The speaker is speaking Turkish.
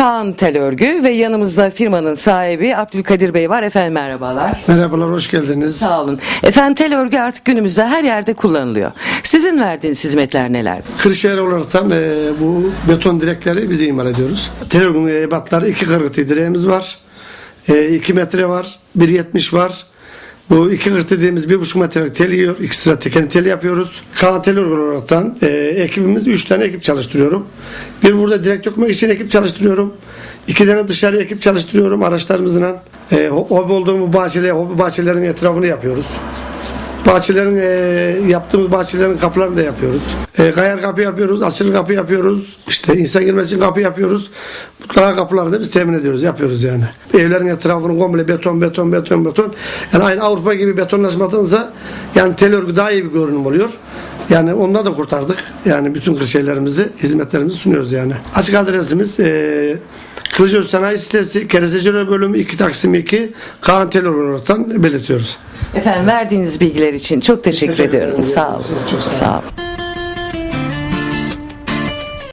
Kaan Tel Örgü ve yanımızda firmanın sahibi Abdülkadir Bey var. Efendim merhabalar. Merhabalar, hoş geldiniz. Sağ olun. Efendim tel örgü artık günümüzde her yerde kullanılıyor. Sizin verdiğiniz hizmetler neler? Kırşehir olaraktan e, bu beton direkleri biz imal ediyoruz. Terörgün ebatları iki kırgıtı direğimiz var. 2 metre var, 1.70 var. Bu iki kırgıtı dediğimiz bir buçuk metrelik tel yiyor. İki sıra teken tel yapıyoruz. Kaan tel olaraktan e, ekibimiz üç tane ekip çalıştırıyorum. Bir burada direkt dökmek için ekip çalıştırıyorum. İki tane dışarı ekip çalıştırıyorum araçlarımızla. E, ho- hobi olduğumuz bahçeler, hobi bahçelerin etrafını yapıyoruz. Bahçelerin e, yaptığımız bahçelerin kapılarını da yapıyoruz. E, kayar kapı yapıyoruz, açılı kapı yapıyoruz. İşte insan girmesi için kapı yapıyoruz. Mutlaka kapılarını da biz temin ediyoruz, yapıyoruz yani. Evlerin etrafını komple beton, beton, beton, beton. Yani aynı Avrupa gibi betonlaşmadığınızda yani tel örgü daha iyi bir görünüm oluyor. Yani ondan da kurtardık. Yani bütün kırşehirlerimizi, hizmetlerimizi sunuyoruz yani. Açık adresimiz e, Kılıçdaroğlu Sanayi Sitesi, Kereseciler Bölümü 2 Taksim 2, Kaan Tel Örgü'nden belirtiyoruz. Efendim verdiğiniz bilgiler için çok teşekkür, Teşekkür ediyorum. Sağ olun. Çok sağ olun. Sağ olun.